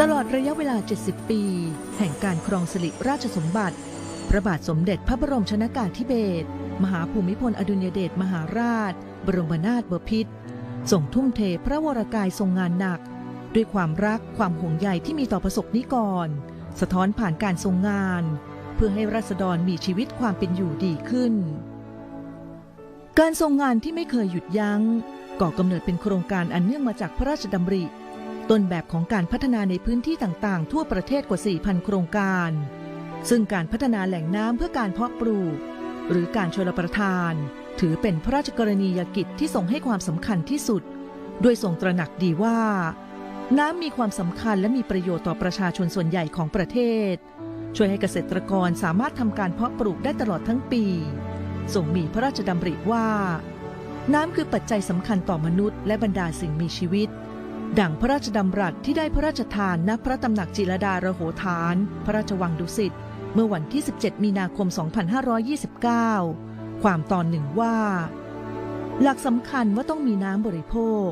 ตลอดระยะเวลา 70 ปี แห่งการครองสิริราชสมบัติ พระบาทสมเด็จพระบรมชนากาธิเบศร มหาภูมิพลอดุลยเดชมหาราช บรมนาถบพิตรส่งทุ่มเทพระวรกายทรงงานหนัก ด้วยความรักความห่วงใยที่มีต่อประสบนิกร สะท้อนผ่านการทรงงาน เพื่อให้ราษฎรมีชีวิตความเป็นอยู่ดีขึ้น การทรงงานที่ไม่เคยหยุดยัง้งก่อกำเนิดเป็นโครงการอันเนื่องมาจากพระราชดำริ ต้นแบบของการพัฒนาในพื้นที่ต่างๆ ทั่วประเทศกว่า 4,000 โครงการ ซึ่งการพัฒนาแหล่งน้ำเพื่อการเพาะปลูก หรือการชลประทาน ถือเป็นพระราชกรณียกิจที่ทรงให้ความสำคัญที่สุด ด้วยทรงตระหนักดีว่า น้ำมีความสำคัญและมีประโยชน์ต่อประชาชนส่วนใหญ่ของประเทศ ช่วยให้เกษตรกรสามารถทำการเพาะปลูกได้ตลอดทั้งปีทรงมีพระราชดำริว่า น้ำคือปัจจัยสำคัญต่อมนุษย์และบรรดาสิ่งมีชีวิต ดั่งพระราชดำรัสที่ได้พระราชทานณพระตำหนักจิรดาระโหฐาน พระราชวังดุสิตเมื่อวันที่ 17 มีนาคม 2529 ความตอนหนึ่งว่า หลักสำคัญว่าต้องมีน้ำบริโภค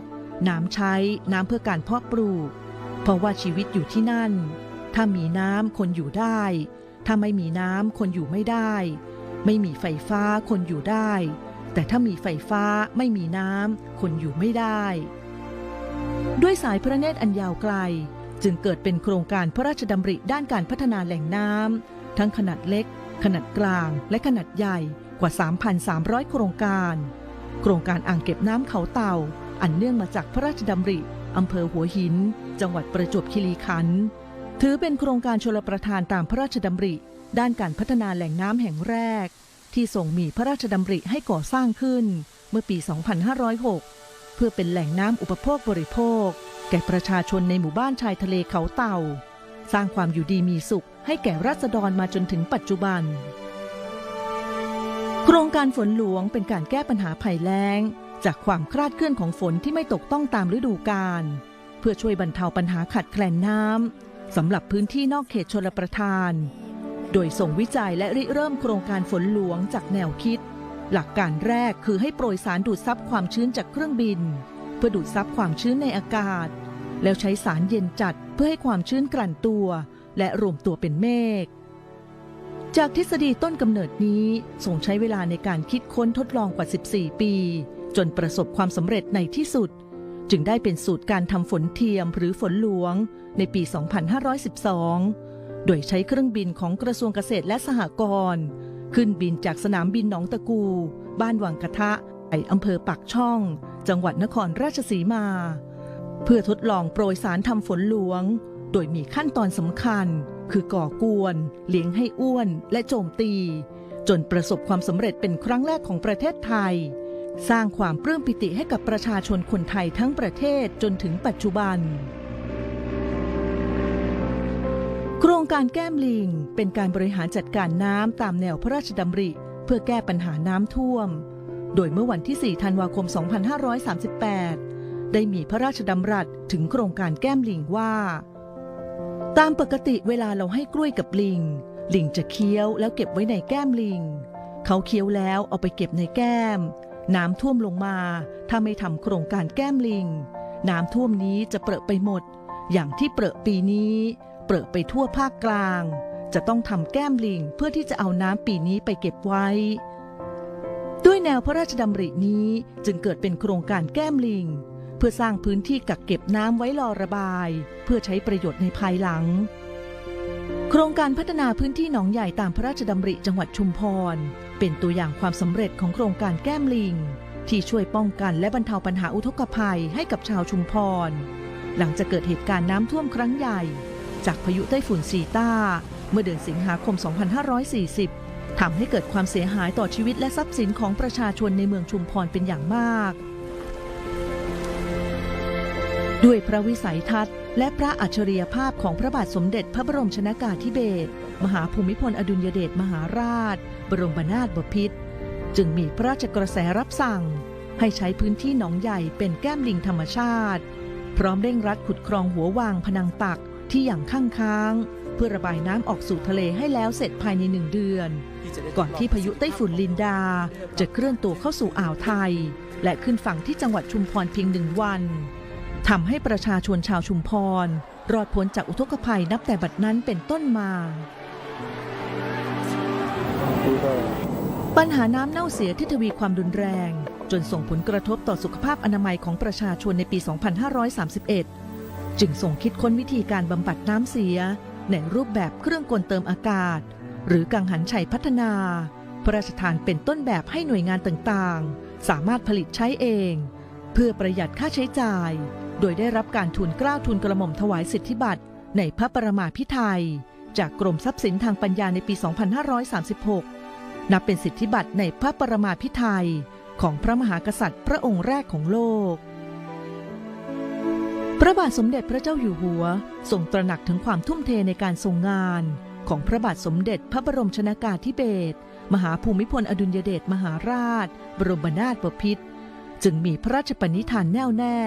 น้ำใช้ น้ำเพื่อการเพาะปลูก เพราะว่าชีวิตอยู่ที่นั่น ถ้ามีน้ำคนอยู่ได้ ถ้าไม่มีน้ำคนอยู่ไม่ได้ ไม่มีไฟฟ้าคนอยู่ได้ แต่ถ้ามีไฟฟ้าไม่มีน้ำคนอยู่ไม่ได้ ด้วยสายพระเนตรอันยาวไกล จึงเกิดเป็นโครงการพระราชดำริด้านการพัฒนาแหล่งน้ำทั้งขนาดเล็ก ขนาดกลาง และขนาดใหญ่กว่า 3,300 โครงการ โครงการอ่างเก็บน้ำเขาเต่า อันเนื่องมาจากพระราชดำริอำเภอหัวหิน จังหวัดประจวบคีรีขันธ์ถือเป็นโครงการชลประทานตามพระราชดำริ ด้านการพัฒนาแหล่งน้ำแห่งแรก ที่ทรงมีพระราชดำริให้ก่อสร้างขึ้น เมื่อปี 2506 เพื่อเป็นแหล่งน้ำอุปโภคบริโภค แก่ประชาชนในหมู่บ้านชายทะเลเขาเต่า สร้างความอยู่ดีมีสุข ให้แก่ราษฎรมาจนถึงปัจจุบัน โครงการฝนหลวงเป็นการแก้ปัญหาภัยแล้ง จากความคลาดเคลื่อนของฝนที่ไม่ตกต้องตามฤดูกาลเพื่อช่วยบรรเทาปัญหาขาดแคลนน้ำสำหรับพื้นที่นอกเขตชลประทาน โดยส่งวิจัยและริเริ่มโครงการฝนหลวงจากแนวคิด หลักการแรกคือให้โปรยสารดูดซับความชื้นจากเครื่องบิน เพื่อดูดซับความชื้นในอากาศ แล้วใช้สารเย็นจัดเพื่อให้ความชื้นกลั่นตัว และรวมตัวเป็นเมฆจากทฤษฎีต้นกำเนิดนี้ส่งใช้เวลาในการคิดค้นทดลองกว่า 14 ปี จนประสบความสำเร็จในที่สุด จึงได้เป็นสูตรการทำฝนเทียมหรือฝนหลวง ในปี 2512 โดยใช้เครื่องบินของกระทรวงเกษตรและสหกรณ์ ขึ้นบินจากสนามบินหนองตะกู บ้านวังกะทะไปอำเภอปักช่อง จังหวัดนครราชสีมา เพื่อทดลองโปรยสารทำฝนหลวง โดยมีขั้นตอนสำคัญ คือก่อกวน เลี้ยงให้อ้วน และโจมตี จนประสบความสำเร็จเป็นครั้งแรกของประเทศไทย สร้างความปลื้มปิติให้กับประชาชนคนไทยทั้งประเทศจนถึงปัจจุบัน โครงการแก้มลิง เป็นการบริหารจัดการน้ำตามแนวพระราชดำริ เพื่อแก้ปัญหาน้ำท่วม โดยเมื่อวันที่ 4 ธันวาคม 2538 ได้มีพระราชดำรัสถึงโครงการแก้มลิงว่า ตามปกติเวลาเราให้กล้วยกับลิง ลิงจะเคี้ยวแล้วเก็บไว้ในแก้มลิง เขาเคี้ยวแล้วเอาไปเก็บในแก้ม น้ำท่วมลงมา ถ้าไม่ทำโครงการแก้มลิง น้ำท่วมนี้จะเปรอะไปหมด อย่างที่เปรอะปีนี้ เปรอะไปทั่วภาคกลาง จะต้องทำแก้มลิงเพื่อที่จะเอาน้ำปีนี้ไปเก็บไว้ ด้วยแนวพระราชดำรินี้จึงเกิดเป็นโครงการแก้มลิง เพื่อสร้างพื้นที่กักเก็บน้ำไว้รอระบาย เพื่อใช้ประโยชน์ในภายหลัง โครงการพัฒนาพื้นที่หนองใหญ่ตามพระราชดำริจังหวัดชุมพร เป็นตัวอย่างความสำเร็จของโครงการแก้มลิง ที่ช่วยป้องกันและบรรเทาปัญหาอุทกภัยให้กับชาวชุมพร หลังจากเกิดเหตุการณ์น้ำท่วมครั้งใหญ่ จากพายุไต้ฝุ่นซีต้า เมื่อเดือนสิงหาคม 2540 ทำให้เกิดความเสียหายต่อชีวิตและทรัพย์สินของประชาชนในเมืองชุมพรเป็นอย่างมาก ด้วยพระวิสัยทัศน์และพระอัจฉริยภาพของพระบาทสมเด็จพระบรมชนากาธิเบศรมหาภูมิพลอดุลยเดชมหาราช บรมนาถบพิตรจึงมีพระราชกระแสรับสั่ง ให้ใช้พื้นที่หนองใหญ่เป็นแก้มลิงธรรมชาติ พร้อมเร่งรัดขุดคลองหัววางพนังตัก ที่อย่างข้างค้าง เพื่อระบายน้ำออกสู่ทะเลให้แล้วเสร็จภายในหนึ่งเดือน ก่อนที่พายุไต้ฝุ่นลินดา จะเคลื่อนตัวเข้าสู่อ่าวไทย และขึ้นฝั่งที่จังหวัดชุมพรเพียงหนึ่งวันทำให้ประชาชนชาวชุมพร รอดพ้นจากอุทกภัยนับแต่บัดนั้นเป็นต้นมาที่ก็ปัญหาน้ำเน่าเสียที่ทวีความรุนแรง จนส่งผลกระทบต่อสุขภาพอนามัยของประชาชนในปี 2531 จึงส่งคิดค้นวิธีการบำบัดน้ำเสีย ในรูปแบบเครื่องกลเติมอากาศ หรือกังหันชัยพัฒนา พระราชทานเป็นต้นแบบให้หน่วยงานต่างๆ สามารถผลิตใช้เอง เพื่อประหยัดค่าใช้จ่าย โดยได้รับการทุนกล้าทุนกระหม่อมถวายสิทธิบัตรในพระประมาพิไทยจากกรมทรัพย์สินทางปัญญาในปี 2536 นับเป็นสิทธิบัตรในพระประมาพิไทยของพระมหากษัตริย์พระองค์แรกของโลก พระบาทสมเด็จพระเจ้าอยู่หัวทรงตระหนักถึงความทุ่มเทในการทรงงาน ของพระบาทสมเด็จพระบรมชนากาธิเบศรมหาภูมิพลอดุลยเดชมหาราช บรมนาถบพิตรจึงมีพระราชปณิธานแน่วแน่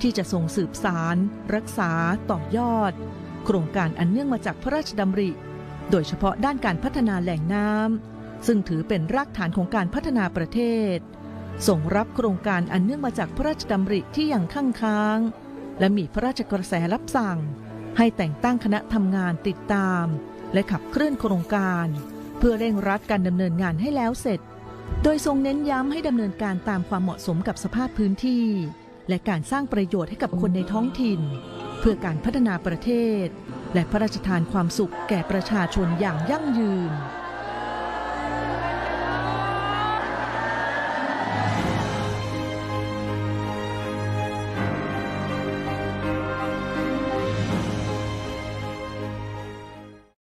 ที่จะทรงสืบสาร รักษา ต่อยอด โครงการอันเนื่องมาจากพระราชดำริ โดยเฉพาะด้านการพัฒนาแหล่งน้ำซึ่งถือเป็นรากฐานของการพัฒนาประเทศส่งรับโครงการอันเนื่องมาจากพระราชดำริที่ยังข้างค้าง และมีพระราชกระแสรับสั่ง ให้แต่งตั้งคณะทำงานติดตาม และขับเคลื่อนโครงการ เพื่อเร่งรัดการดำเนินงานให้แล้วเสร็จ โดยทรงเน้นย้ำให้ดำเนินการตามความเหมาะสมกับสภาพพื้นที่ และการสร้างประโยชน์ให้กับคนในท้องถิ่น เพื่อการพัฒนาประเทศ และพระราชทานความสุขแก่ประชาชนอย่างยั่งยืน